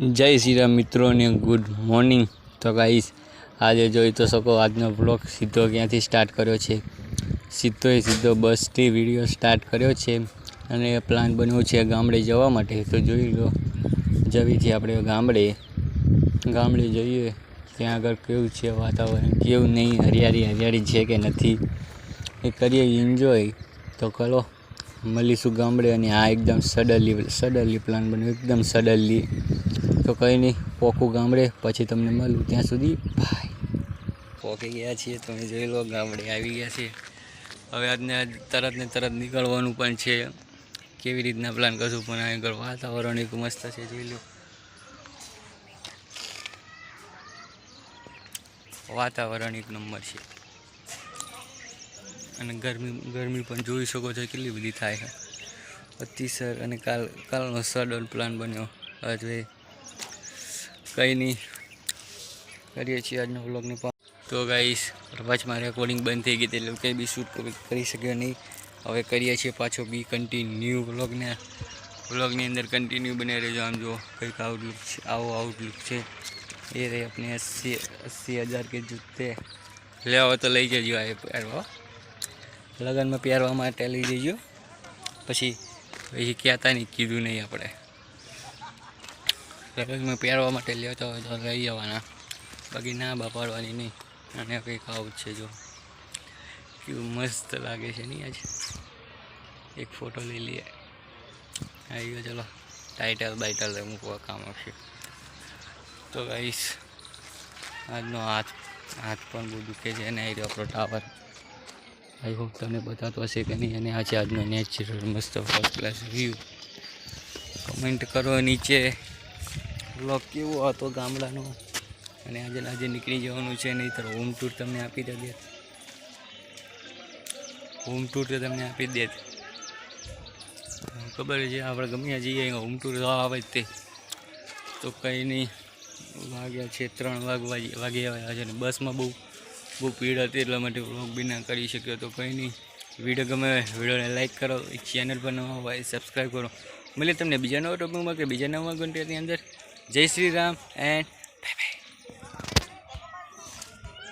જય શ્રી રામ મિત્રોને good morning. તો ગાઈશ આજે જોઈ તો શકો આજનો બ્લોગ સીધો ક્યાંથી સ્ટાર્ટ કર્યો છે. સીધો સીધો બસથી વીડિયો સ્ટાર્ટ કર્યો છે અને પ્લાન બન્યો છે ગામડે જવા માટે. તો જોઈ લો, જવીથી આપણે ગામડે ગામડે જઈએ, ત્યાં આગળ કેવું છે વાતાવરણ, કેવું નહીં, હરિયાળી હરિયાળી છે કે નથી, એ કરીએ એન્જોય તો કરો મળીશું ગામડે અને આ એકદમ સડનલી સડનલી પ્લાન બન્યો, એકદમ સડનલી તો કંઈ નહીં, પોકું ગામડે, પછી તમને મળું ત્યાં સુધી. ભાઈ પોકી ગયા છીએ, તમે જોઈ લો, ગામડે આવી ગયા છે હવે આજને આજ તરત ને તરત નીકળવાનું પણ છે. કેવી રીતના પ્લાન કરશું પણ આગળ વાતાવરણ એક મસ્ત છે, જોઈ લો. વાતાવરણ એક નંબર છે. અને ગરમી ગરમી પણ જોઈ શકો છો કેટલી બધી થાય છે. અને કાલ, કાલનો સડન પ્લાન બન્યો. હવે કંઈ નહીં. કરીએ છીએ આજનો વ્લોગને પણ તો ગાઈશ વચમાં રેકોર્ડિંગ બંધ થઈ ગઈ એટલે કંઈ બી શૂટ કરી શક્યો નહીં. હવે કરીએ છીએ પાછો બી કન્ટિન્યુ વ્લોગને. વ્લોગની અંદર કન્ટિન્યુ બને રહેજો આમ જો કંઈક આઉટલુક છે, આવો આઉટલુક છે. એ રહે આપણે અસી અસી હજાર કે જૂતે લેવો તો લઈ જજો આ પહેરવા લગ્નમાં પહેરવા માટે લઈ જજો પછી પછી કહેતા નહીં કીધું નહીં આપણે. લગ્નમાં પહેરવા માટે લેતો હોય તો લઈ જવાના. બાકી ના બપાડવાની નહીં. અને કંઈક આવું છે જો. કેવું મસ્ત લાગે છે નહીં આજ. એક ફોટો લઈ લઈએ. આવી ગયો, ચલો. ટાઇટલ બાઇટલ મૂકવા કામ આવશે. તો ગાઈશ આજનો હાથ હાથ પણ બહુ દુખે છે અને આવી રહ્યો આપણો ટાવર આઈ હોપ તમને બતાતો હશે કે નહીં. અને આજે આજનો નેચરલ મસ્ત ફર્સ્ટ ક્લાસ વ્યૂ કમેન્ટ કરો નીચે. બ્લોગ કેવો હતો ગામડાનો? અને આજે આજે નીકળી જવાનું છે નહીં તો હોમ ટૂર તમને આપી દે હોમ ટૂર તો તમને આપી દે. ખબર છે, આપણે ગમે જઈએ હોમ ટૂર આવે જ તે. તો કંઈ નહીં, વાગ્યા છે, ત્રણ વાગી વાગી આવ્યા છે અને બસમાં બહુ બહુ ભીડ હતી એટલા માટે વ્લોગ બી ના કરી શક્યો તો કંઈ નહીં. વીડિયો ગમે વિડીયોને લાઇક કરો ચેનલ પર નવા હોય સબસ્ક્રાઈબ કરો. મળીએ તમને બીજા નવા ટોપિકમાં કે બીજા નવા ઘંટેની અંદર. જય શ્રી રામ એન્ડ